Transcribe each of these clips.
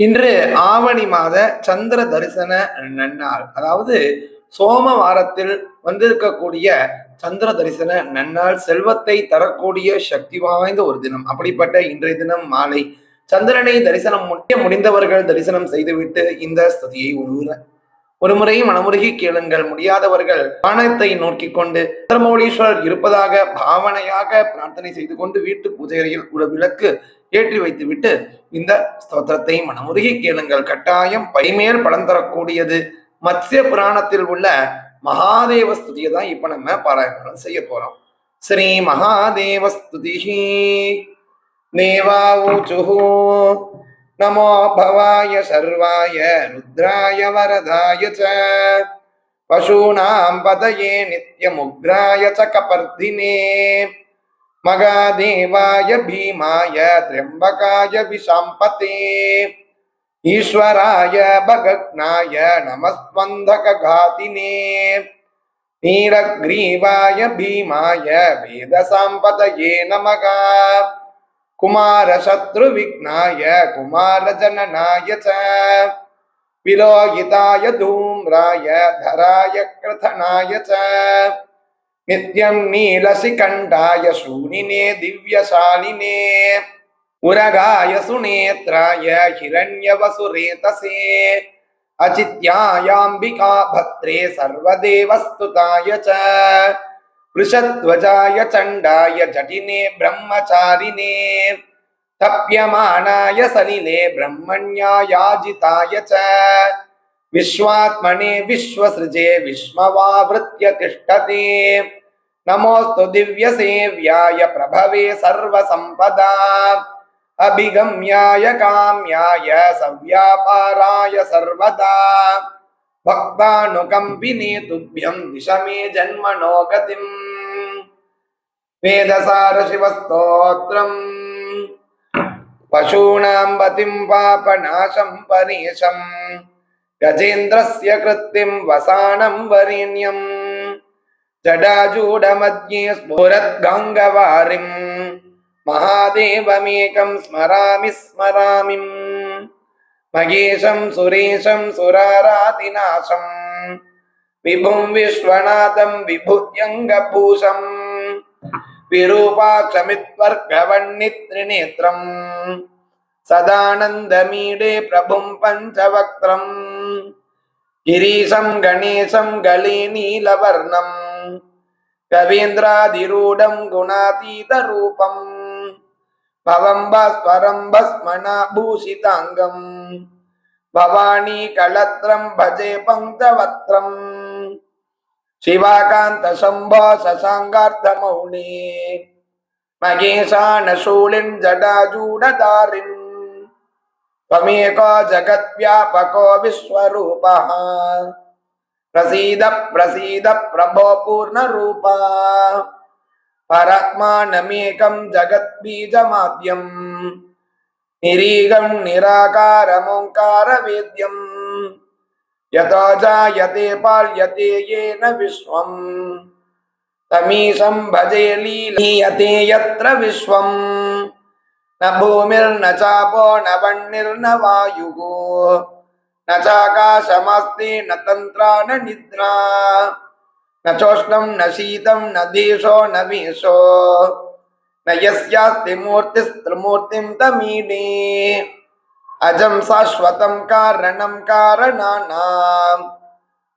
இன்று ஆவணி மாத சந்திர தரிசன நன்னாள் அதாவது சோமவாரத்தில் வந்திருக்கக்கூடிய சந்திர தரிசன நன்னாள் செல்வத்தை தரக்கூடிய சக்தி வாய்ந்த ஒரு தினம். அப்படிப்பட்ட இன்றைய தினம் மாலை சந்திரனை தரிசனம் முடிய முடிந்தவர்கள் தரிசனம் செய்துவிட்டு இந்த ஸ்துதியை ஒரு ஒரு முறை மனமுருகி கேளுங்கள். முடியாதவர்கள் வானத்தை நோக்கி கொண்டு சந்திரமௌலீஸ்வரர் இருப்பதாக பாவனையாக பிரார்த்தனை செய்து கொண்டு வீட்டு பூஜை அறையில் ஒரு விளக்கு ஏற்றி வைத்துவிட்டு இந்த ஸ்தோத்திரத்தை மனமுருகி கேளுங்கள். கட்டாயம் பைமேல் பலன் தரக்கூடியது. மத்ய புராணத்தில் உள்ள மகாதேவ ஸ்துதியை தான் இப்ப நம்ம பாராயணம் செய்ய போறோம். ஸ்ரீ மகாதேவ ஸ்துதி. தேவாவுச்சுஹு நமோ பவாய சர்வாய ருத்ராய வரதாய ச. பசூனாம் பதயே நித்யமுக்ராய ச கபர்தினே. மகாதேவாய பீமாய திரியம்பகாய விஷாம்பதே ஈஸ்வராய பகக்னாய நமஸ்வந்தகாதினே நீலக்ரீவாய பீமாய வேதசாம்பதயே நமகா कुमारशत्रुविघ्नाय कुमारजननाय च विलोहिताय धूम्राय धराय कृथनाय च नित्यं नीलशिखण्डाय शूनिने दिव्यशालिने उरगाय सुनेत्राय हिरण्यवसुरेतसे अचित्यायाम्बिका भद्रे सर्वदेवस्तुताय च वृषध्वजाय चण्डाय जटिने ब्रह्मचारिणे तप्यमानाय सलिले ब्रह्मण्यायाजिताय च विश्वात्मने विश्वसृजे विश्ववावृत्य तिष्ठते நமோஸ்து திவ்ய சேவ்யாய பிரபவே சர்வ சம்பதா அபிகம்யாய காமியாய சவ்யாபாராய சர்வதா பக்தானுகம்பினே துப்பியம் விஷமே ஜன்மனோ கதிம் வேதசார சிவஸ்தோத்திரம் பசூனாம் பதிம் பாபநாசம் பரீஷம் கஜேந்திரஸ்ய கிருத்திம் வசானம் வரேண்யம் जडाजूडमध्ये स्फुरद्गङ्गवारिम् महादेवमेकं स्मरामि स्मरामिम् महेशं सुरेशं सुरारातिनाशं विभुं विश्वनाथं विभुत्यङ्गभूषम् विरूपाक्षमित्वर्गवन्नित्रिनेत्रम् सदानन्दमीडे प्रभुं पञ्चवक्त्रम् गिरीशं गणेशं गले नीलवर्णम् कवीन्द्रादिरूढं गुणातीतरूपम् भवम्बस्वरं भस्मनाभूषिताङ्गम् भवानी कलत्रं भजे पङ्क्तवक्त्रम् शिवाकान्तशम्भो शशाङ्गार्धमौली महेशानशूलिन् जडाजूडधारिन् त्वमेको जगद्व्यापको विश्वरूपः பிரசீத பிரசீத பிரபோ பூர்ண ரூபா. பரத்மானமேகம் ஜகத் பீஜமாத்யம் நிரீகம் நிராகாரமோங்கார வேத்யம். யதா ஜாயதே பால்யதே ஏன விஸ்வம். தமீசம் பஜே லீலீயதே யத்ர விஸ்வம். ந பூமிர்ன சாபோ ந வாயுகோ. न चाकाशमस्ति न तन्त्रा न निद्रा न चोष्णं न शीतं न देशो न वेशो न यस्यास्ति मूर्तिस्त्रिमूर्तिं तमीने अजं शाश्वतं कारणं कारणानां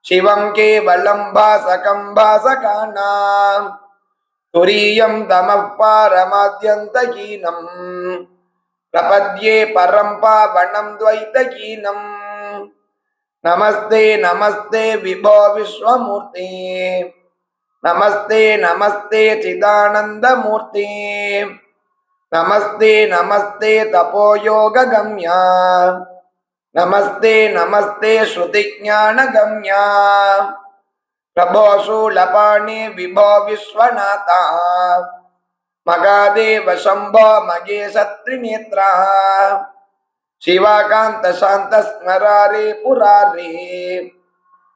शिवं केवलं भासकं भासकानां तुरीयं तमः पारमाद्यन्तहीनम् प्रपद्ये परं पावनं द्वैतहीनम् நமஸ்தே நமஸ்தே விபோ விஸ்வமூர்த்தி நமஸ்தே நமஸ்தே சிதானந்தமூர்த்தி நமஸ்தே நமஸ்தே தபோயோக கம்யா நமஸ்தே நமஸ்தே ஸ்ருதிஜான கம்யா பிரபோ சூலபாணி விபோ விஸ்வநாதா மகாதேவ சம்போ மகேசத்ரிநேத்ரா ಶಿವಾಕಾಂತ ಶಾಂತ ಸ್ಮರಾರಿ ಪುರಾರಿ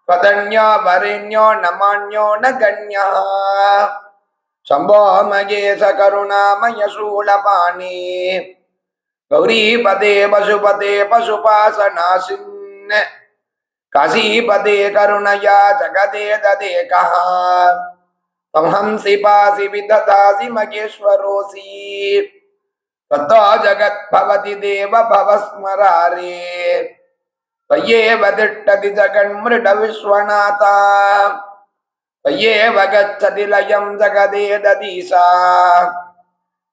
ಪದಣ್ಯೋ ವರೆಣ್ಯೋ ನಮಾಣ್ಯೋ ನ ಗಣ್ಯ ಶಂಭೋ ಮಗೇಶ ಕರುಣಾಮಯ ಶೂಲಪಾಣಿ ಗೌರೀಪದೇ ಪಶುಪದೇ ಪಶುಪಾಸನಾಶಿನ್ ಕಾಶೀಪದೇ ಕರುಣಯ ಜಗದೇ ದದೇ ಕಹ ಸಂಹಂಸಿ ಪಾಸಿ ವಿದದಾಸಿ ಮಗೇಶ್ವರೋಸಿ ततो जगद्भवति देव भवस्मरारे त्वय्येव तिष्ठति जगन्मृड विश्वनाथा त्वय्येव गच्छति लयं जगदे ददीशा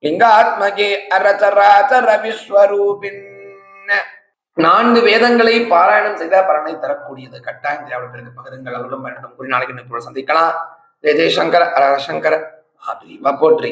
லிங்காத்மகே அரச்சராச்சர விஸ்வரூபின் நான்கு வேதங்களை பாராயணம் செய்த பலனை தரக்கூடியது கட்டாயம் தேவை பிறகு பகிருங்கள் அவர்களும் பயன்படும் கூறி நாளைக்கு இன்னொரு சந்திக்கலாம் ஜெய ஜெயசங்கர ஹர சங்கர மகாபிரிவா போற்றி